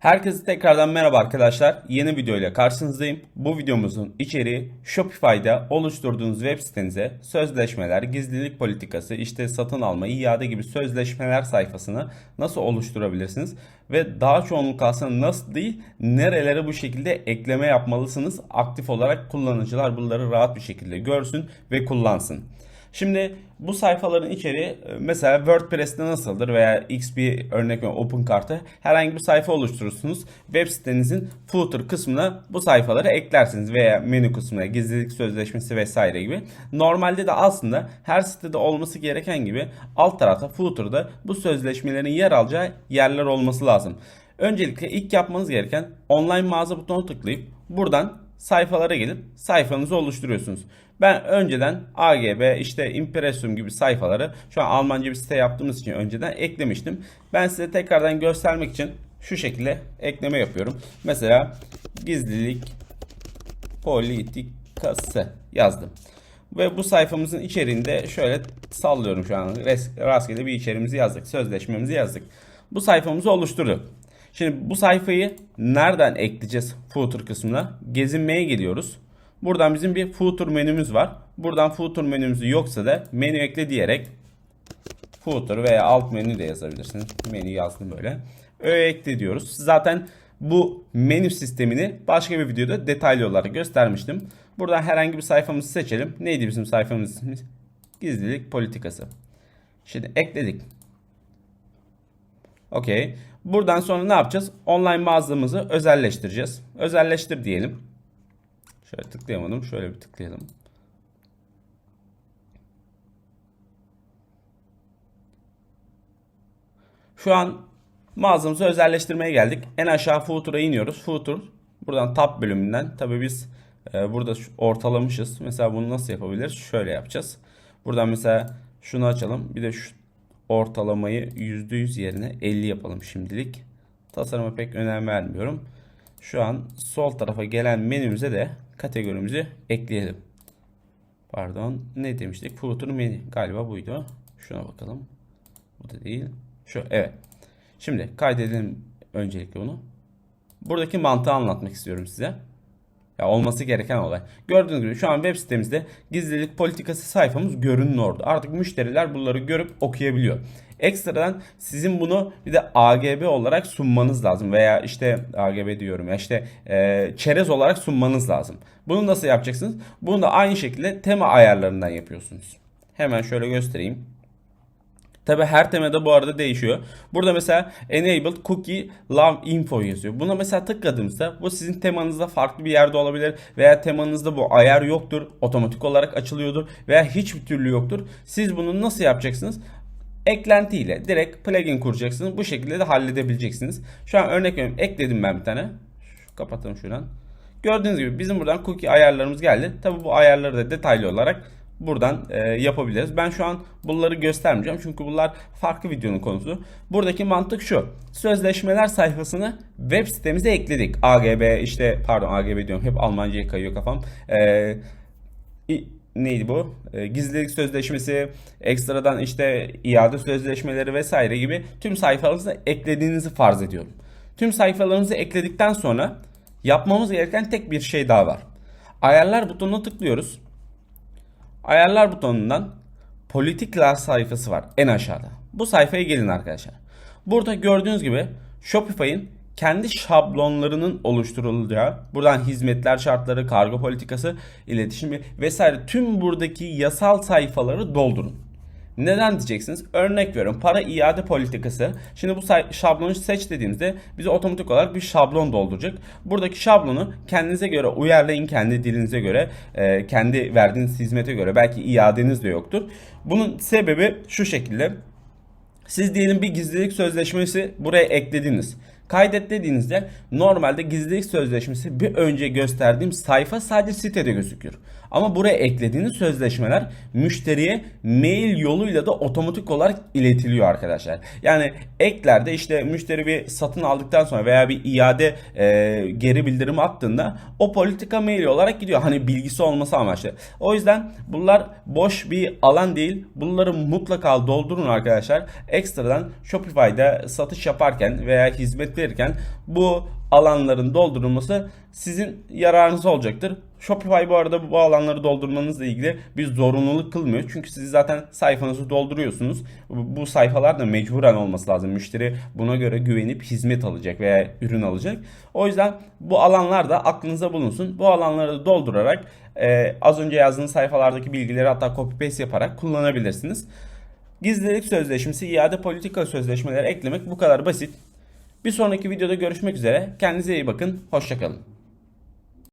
Herkese tekrardan merhaba arkadaşlar. Yeni video ile karşınızdayım. Bu videomuzun içeriği Shopify'da oluşturduğunuz web sitenize sözleşmeler, gizlilik politikası, işte satın alma, iade gibi sözleşmeler sayfasını nasıl oluşturabilirsiniz ve daha çoğunluk aslında nasıl değil, nerelere bu şekilde ekleme yapmalısınız. Aktif olarak kullanıcılar bunları rahat bir şekilde görsün ve kullansın. Şimdi bu sayfaların içeriği e, mesela WordPress'te nasıldır veya X bir örnek Open Kart'a herhangi bir sayfa oluşturursunuz. Web sitenizin footer kısmına bu sayfaları eklersiniz veya menü kısmına gizlilik sözleşmesi vesaire gibi. Normalde de aslında her sitede olması gereken gibi alt tarafta footer'da bu sözleşmelerin yer alacağı yerler olması lazım. Öncelikle ilk yapmanız gereken online mağaza butonuna tıklayıp buradan sayfalara gelip sayfanızı oluşturuyorsunuz. Ben önceden AGB işte Impressum gibi sayfaları şu an Almanca bir site yaptığımız için önceden eklemiştim. Ben size tekrardan göstermek için şu şekilde ekleme yapıyorum. Mesela gizlilik politikası yazdım. Ve bu sayfamızın içeriğinde şöyle sallıyorum şu an. Rastgele bir içeriğimizi yazdık. Sözleşmemizi yazdık. Bu sayfamızı oluşturduk. Şimdi bu sayfayı nereden ekleyeceğiz footer kısmına? Gezinmeye geliyoruz. Buradan bizim bir footer menümüz var. Buradan footer menümüz yoksa da menü ekle diyerek footer veya alt menü de yazabilirsiniz. Menü yazdım böyle. Öğe ekle diyoruz. Zaten bu menü sistemini başka bir videoda detaylı olarak göstermiştim. Buradan herhangi bir sayfamızı seçelim. Neydi bizim sayfamız? Gizlilik politikası. Şimdi ekledik. Okey. Buradan sonra ne yapacağız? Online mağazamızı özelleştireceğiz. Özelleştir diyelim. Şöyle tıklayamadım. Şöyle bir tıklayalım. Şu an mağazamızı özelleştirmeye geldik. En aşağı footer'a iniyoruz. Footer buradan tab bölümünden. Tabi biz e, burada ortalamışız. Mesela bunu nasıl yapabiliriz? Şöyle yapacağız. Buradan mesela şunu açalım. Bir de şu ortalamayı %100 yerine 50 yapalım şimdilik. Tasarıma pek önem vermiyorum. Şu an sol tarafa gelen menümüze de kategorimizi ekleyelim. Pardon ne demiştik? Footer menü galiba buydu. Şuna bakalım. Bu da değil. Şu evet. Şimdi kaydedelim öncelikle bunu. Buradaki mantığı anlatmak istiyorum size. Olması gereken olay. Gördüğünüz gibi şu an web sitemizde gizlilik politikası sayfamız görünün. Artık müşteriler bunları görüp okuyabiliyor. Ekstradan sizin bunu bir de AGB olarak sunmanız lazım veya işte AGB diyorum ya işte e, çerez olarak sunmanız lazım. Bunu nasıl yapacaksınız? Bunu da aynı şekilde tema ayarlarından yapıyorsunuz. Hemen şöyle göstereyim. Tabi her temada bu arada değişiyor. Burada mesela enabled cookie love info yazıyor. Buna mesela tıkladığımızda bu sizin temanızda farklı bir yerde olabilir veya temanızda bu ayar yoktur. Otomatik olarak açılıyordur veya hiçbir türlü yoktur. Siz bunu nasıl yapacaksınız? Eklentiyle direkt plugin kuracaksınız. Bu şekilde de halledebileceksiniz. Şu an örnek veriyorum ekledim ben bir tane. Şu, kapatalım şuradan. Gördüğünüz gibi bizim buradan cookie ayarlarımız geldi. Tabi bu ayarları da detaylı olarak buradan e, yapabiliriz. Ben şu an bunları göstermeyeceğim çünkü bunlar farklı videonun konusu. Buradaki mantık şu. Sözleşmeler sayfasını web sitemize ekledik. AGB işte pardon AGB diyorum hep Almanca'ya kayıyor kafam. E, neydi bu? E, gizlilik sözleşmesi, ekstradan işte iade sözleşmeleri vesaire gibi tüm sayfalarınıza eklediğinizi farz ediyorum. Tüm sayfalarınızı ekledikten sonra yapmamız gereken tek bir şey daha var. Ayarlar butonuna tıklıyoruz. Ayarlar butonundan politikler sayfası var en aşağıda. Bu sayfaya gelin arkadaşlar. Burada gördüğünüz gibi Shopify'in kendi şablonlarının oluşturulacağı, buradan hizmetler şartları, kargo politikası, iletişimi vesaire tüm buradaki yasal sayfaları doldurun. Neden diyeceksiniz? Örnek veriyorum para iade politikası. Şimdi bu şablonu seç dediğimizde bize otomatik olarak bir şablon dolduracak. Buradaki şablonu kendinize göre uyarlayın kendi dilinize göre, e, kendi verdiğiniz hizmete göre. Belki iadeniz de yoktur. Bunun sebebi şu şekilde. Siz diyelim bir gizlilik sözleşmesi buraya eklediniz. Kaydet dediğinizde normalde gizlilik sözleşmesi bir önce gösterdiğim sayfa sadece sitede gözüküyor. Ama buraya eklediğiniz sözleşmeler müşteriye mail yoluyla da otomatik olarak iletiliyor arkadaşlar. Yani eklerde işte müşteri bir satın aldıktan sonra veya bir iade e, geri bildirim attığında o politika mail olarak gidiyor. Hani bilgisi olması amaçlı. O yüzden bunlar boş bir alan değil. Bunları mutlaka doldurun arkadaşlar. Ekstradan Shopify'da satış yaparken veya hizmet verirken bu alanların doldurulması sizin yararınıza olacaktır. Shopify bu arada bu alanları doldurmanızla ilgili bir zorunluluk kılmıyor. Çünkü siz zaten sayfanızı dolduruyorsunuz. Bu sayfalar da mecburen olması lazım. Müşteri buna göre güvenip hizmet alacak veya ürün alacak. O yüzden bu alanlar da aklınıza bulunsun. Bu alanları da doldurarak e, az önce yazdığınız sayfalardaki bilgileri hatta copy paste yaparak kullanabilirsiniz. Gizlilik sözleşmesi, iade politika sözleşmeleri eklemek bu kadar basit. Bir sonraki videoda görüşmek üzere. Kendinize iyi bakın. Hoşçakalın.